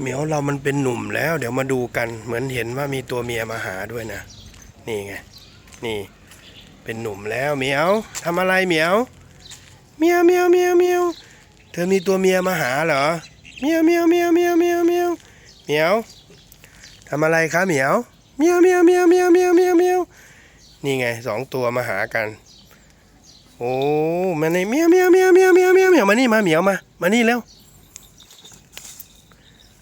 เหมียวเรามันเป็นหนุ่มแล้ว เดี๋ยวมาดูกันเหมือนเห็นว่ามีตัวเมียมาหาด้วยนะ นี่ไง นี่ เป็นหนุ่มแล้วเหมียวทำอะไรเหมียวเมียวเมียวเมียวเมียวเธอมีตัวเมียมาหาเหรอเมียวเมียวเมียวเมียวเมียวเมียวเมียวทำอะไรคะเหมียวเมียวเมียวเมียวเมียวเมียวเมียวเมียวนี่ไงสองตัวมาหากัน โอ้มาในเมียวเมียวเมียวเมียวเมียวเมียวเมียวมานี่มาเหมียวมา มานี่เร็ว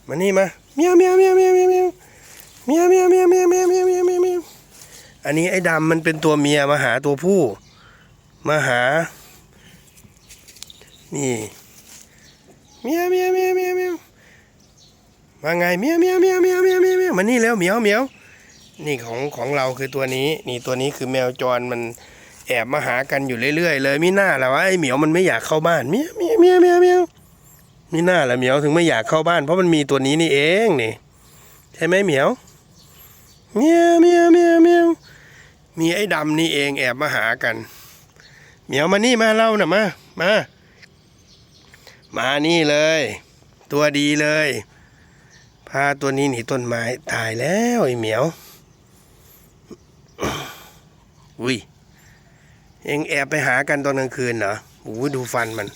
มานี่มาเมียวเมียวเมียวเมียวเมียวเมียวเมียวเมียวเมียวเมียวเมียวเมียวเมียวเมียวเมียวอันนี้ไอ้ดำมันเป็นตัวเมียมาหาตัวผู้ มาหา นี่เมียวเมียวเมียวเมียวเมียวมาไงเมียวเมียวเมียวเมียวเมียวเมียวเมียวมานี่แล้วเมียวเมียวนี่ของของเราคือตัวนี้ นี่ตัวนี้คือแมวจรมันแอบมาหากันอยู่เรื่อยๆเลยมิหน่าแหละว่าไอ้เหมียวมันไม่อยากเข้าบ้านเมียวเมียวเมียวเมียวเมียว มีหน้าละเหมียวถึงไม่อยากเข้าบ้าน เพราะมันมีตัวนี้นี่เองนี่ใช่ไหมเหมียวเมียวเมียวเมียวเมียวมีไอ้ดำนี่เองแอบมาหากัน เหมียวมานี่มาเล่าน่ะมามามานี่เลย ตัวดีเลย พาตัวนี้หนีต้นไม้ตายแล้วไอ้เหมียวอุ้ยเองแอบไปหากันตอนกลางคืนเหรอโอ้ยดูฟันมัน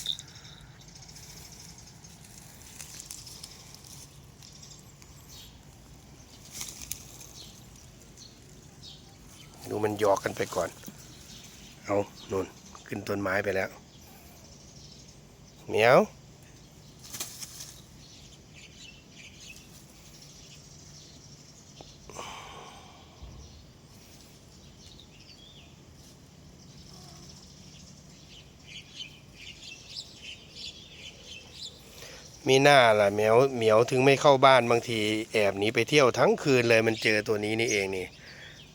ดูมันหยอกกันไปก่อน เอานุ่นขึ้นต้นไม้ไปแล้วเหมียวมีหน้าล่ะเหมียวเหมียวถึงไม่เข้าบ้านบางทีแอบหนีไปเที่ยวทั้งคืนเลยมันเจอตัวนี้นี่เองนี่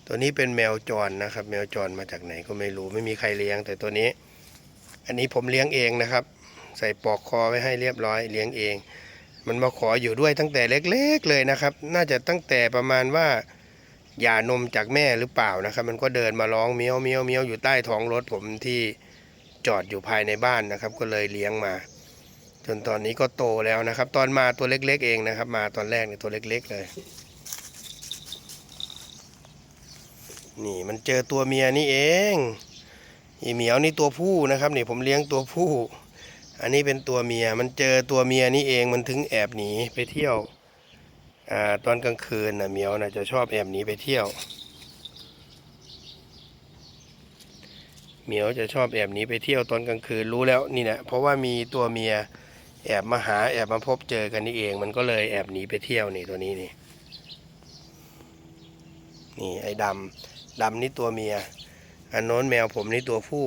ตัวนี้เป็นแมวจรนะครับ แมวจรมาจากไหนก็ไม่รู้ไม่มีใครเลี้ยง แต่ตัวนี้ อันนี้ผมเลี้ยงเองนะครับ ใส่ปลอกคอไว้ให้เรียบร้อยเลี้ยงเอง มันมาขออยู่ด้วยตั้งแต่เล็ก ๆ เลยนะครับ น่าจะตั้งแต่ประมาณว่าหย่านมจากแม่หรือเปล่านะครับ มันก็เดินมาร้องเมียวเมียวเมียวอยู่ใต้ท้องรถผมที่จอดอยู่ภายในบ้านนะครับ ก็เลยเลี้ยงมา จนตอนนี้ก็โตแล้วนะครับ ตอนมาตัวเล็ก ๆ เองนะครับ มาตอนแรกเนี่ยตัวเล็ก ๆ เลย นี่มันเจอตัวเมียนี่เองอีเหมียวนี่ตัวผู้นะครับนี่ผมเลี้ยงตัวผู้ อันนี้เป็นตัวเมียมันเจอตัวเมียนี่เองมันถึงแอบหนีไปเที่ยวอ่าตอนกลางคืนนะเหมียวนะจะชอบแอบหนีไปเที่ยวเหมียวจะชอบแอบหนีไปเที่ยวตอนกลางคืนรู้แล้วนี่แหละเพราะว่ามีตัวเมียแอบมาหาแอบมาพบเจอกันนี่เอง มันก็เลยแอบหนีไปเที่ยวนี่ตัวนี้นี่นี่ไอ้ดำ ดำนี่ตัวเมีย อันโน้นแมวผมนี่ตัวผู้